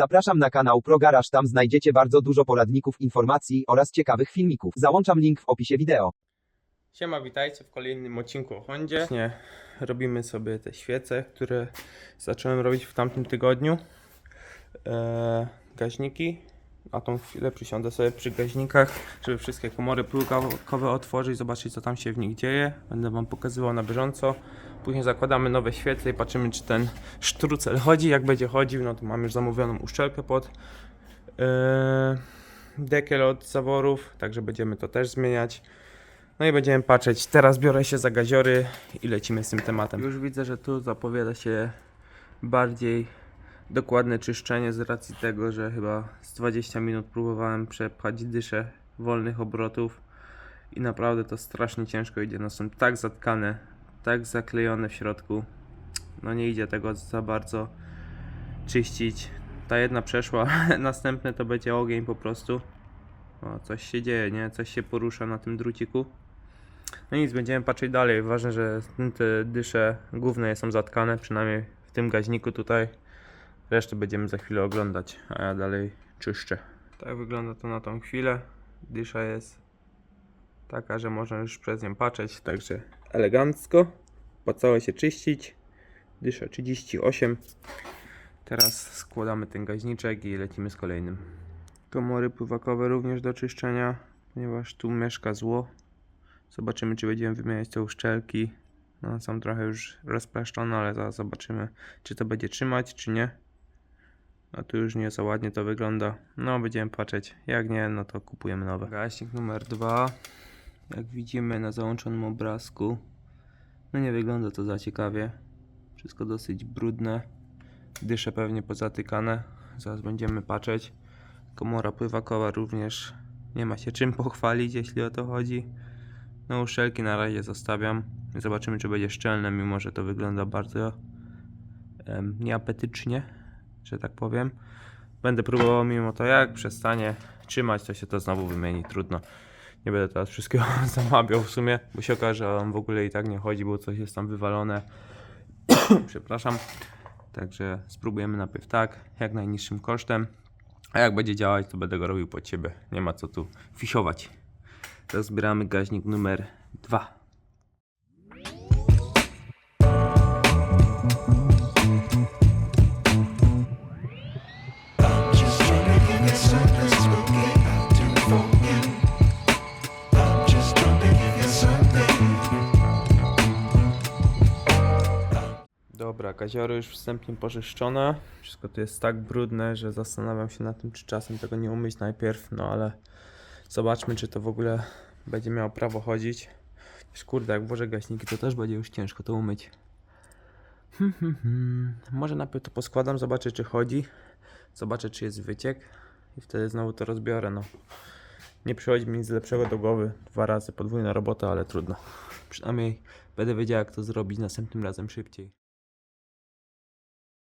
Zapraszam na kanał ProGaraż, tam znajdziecie bardzo dużo poradników, informacji oraz ciekawych filmików. Załączam link w opisie wideo. Siema, witajcie w kolejnym odcinku o Hondzie. Właśnie robimy sobie te świece, które zacząłem robić w tamtym tygodniu. Eee, gaźniki. Na tą chwilę przysiądę sobie przy gaźnikach, żeby wszystkie komory pływakowe otworzyć, zobaczyć co tam się w nich dzieje. Będę Wam pokazywał na bieżąco. Później zakładamy nowe świece i patrzymy czy ten sztrucel chodzi. Jak będzie chodził, no to mam już zamówioną uszczelkę pod eee, dekiel od zaworów, także będziemy to też zmieniać. No i będziemy patrzeć. Teraz biorę się za gaziory i lecimy z tym tematem. Już widzę, że tu zapowiada się bardziej dokładne czyszczenie z racji tego, że chyba z 20 minut próbowałem przepchać dyszę wolnych obrotów i naprawdę to strasznie ciężko idzie. No są tak zatkane, tak zaklejone w środku. No nie idzie tego za bardzo czyścić. Ta jedna przeszła, następne to będzie ogień po prostu. O, coś się dzieje, nie? Coś się porusza na tym druciku. No nic, będziemy patrzeć dalej. Ważne, że te dysze główne są zatkane, przynajmniej w tym gaźniku tutaj. Resztę będziemy za chwilę oglądać, a ja dalej czyszczę. Tak wygląda to na tą chwilę. Dysza jest taka, że można już przez nią patrzeć, także elegancko. Opłacało się czyścić. Dysza 38. Teraz składamy ten gaźniczek i lecimy z kolejnym. Komory pływakowe również do czyszczenia, ponieważ tu mieszka zło. Zobaczymy, czy będziemy wymieniać te uszczelki. No, są trochę już rozpraszczone, ale zaraz zobaczymy, czy to będzie trzymać, czy nie. No tu już nie za ładnie to wygląda. No, będziemy patrzeć. Jak nie, no to kupujemy nowe. Gaśnik numer dwa. Jak widzimy na załączonym obrazku, no nie wygląda to za ciekawie. Wszystko dosyć brudne. Dysze pewnie pozatykane. Zaraz będziemy patrzeć. Komora pływakowa również nie ma się czym pochwalić, jeśli o to chodzi. No uszczelki na razie zostawiam. Zobaczymy, czy będzie szczelne, mimo że to wygląda bardzo nieapetycznie, że tak powiem. Będę próbował mimo to, jak przestanie trzymać, to się to znowu wymieni. Trudno. Nie będę teraz wszystkiego zamawiał w sumie, bo się okaże, że on w ogóle i tak nie chodzi, bo coś jest tam wywalone. Przepraszam. Także spróbujemy najpierw tak, jak najniższym kosztem. A jak będzie działać, to będę go robił pod ciebie. Nie ma co tu fisiować. Teraz zbieramy gaźnik numer 2. Dobra, gaziory już wstępnie pożyszczone. Wszystko tu jest tak brudne, że zastanawiam się nad tym, czy czasem tego nie umyć najpierw, no ale zobaczmy, czy to w ogóle będzie miało prawo chodzić. Kurde, jak włożę gaśniki, to też będzie już ciężko to umyć. Hmm, hmm, hmm. Może najpierw to poskładam, zobaczę, czy chodzi. Zobaczę, czy jest wyciek i wtedy znowu to rozbiorę, no. Nie przychodzi mi nic lepszego do głowy. Dwa razy podwójna robota, ale trudno. Przynajmniej będę wiedział, jak to zrobić następnym razem szybciej.